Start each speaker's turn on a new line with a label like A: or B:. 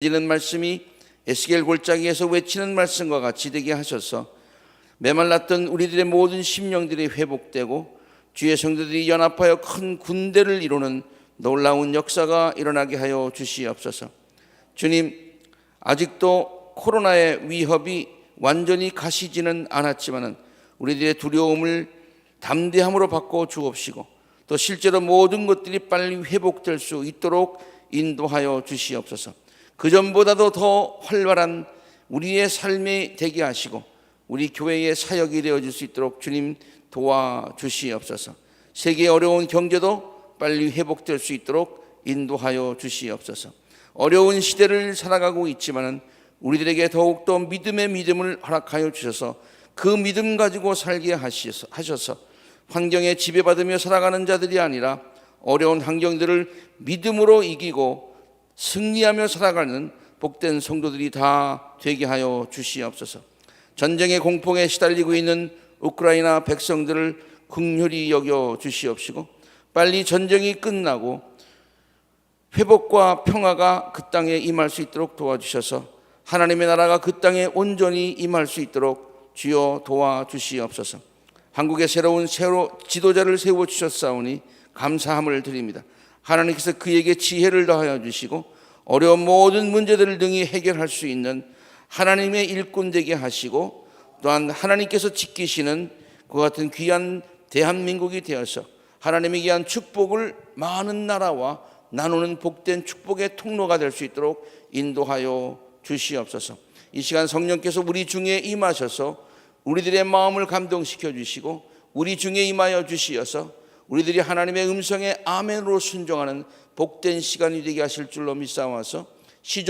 A: 지는 말씀이 에스겔 골짜기에서 외치는 말씀과 같이 되게 하셔서 메말랐던 우리들의 모든 심령들이 회복되고 주의 성도들이 연합하여 큰 군대를 이루는 놀라운 역사가 일어나게 하여 주시옵소서. 주님, 아직도 코로나의 위협이 완전히 가시지는 않았지만은 우리들의 두려움을 담대함으로 바꿔 주옵시고 또 실제로 모든 것들이 빨리 회복될 수 있도록 인도하여 주시옵소서. 그 전보다도 더 활발한 우리의 삶이 되게 하시고 우리 교회의 사역이 되어질 수 있도록 주님 도와 주시옵소서. 세계의 어려운 경제도 빨리 회복될 수 있도록 인도하여 주시옵소서. 어려운 시대를 살아가고 있지만은 우리들에게 더욱더 믿음의 믿음을 허락하여 주셔서 그 믿음 가지고 살게 하셔서 환경에 지배받으며 살아가는 자들이 아니라 어려운 환경들을 믿음으로 이기고 승리하며 살아가는 복된 성도들이 다 되게 하여 주시옵소서. 전쟁의 공포에 시달리고 있는 우크라이나 백성들을 긍휼히 여겨 주시옵시고 빨리 전쟁이 끝나고 회복과 평화가 그 땅에 임할 수 있도록 도와주셔서 하나님의 나라가 그 땅에 온전히 임할 수 있도록 주여 도와주시옵소서. 한국에 새로운 새로 지도자를 세워 주셨사오니 감사함을 드립니다. 하나님께서 그에게 지혜를 더하여 주시고 어려운 모든 문제들을 등이 해결할 수 있는 하나님의 일꾼 되게 하시고 또한 하나님께서 지키시는 그 같은 귀한 대한민국이 되어서 하나님의 귀한 축복을 많은 나라와 나누는 복된 축복의 통로가 될 수 있도록 인도하여 주시옵소서. 이 시간 성령께서 우리 중에 임하셔서 우리들의 마음을 감동시켜 주시고 우리 중에 임하여 주시어서 우리들이 하나님의 음성에 아멘으로 순종하는 복된 시간이 되게 하실 줄로 믿사와서 시종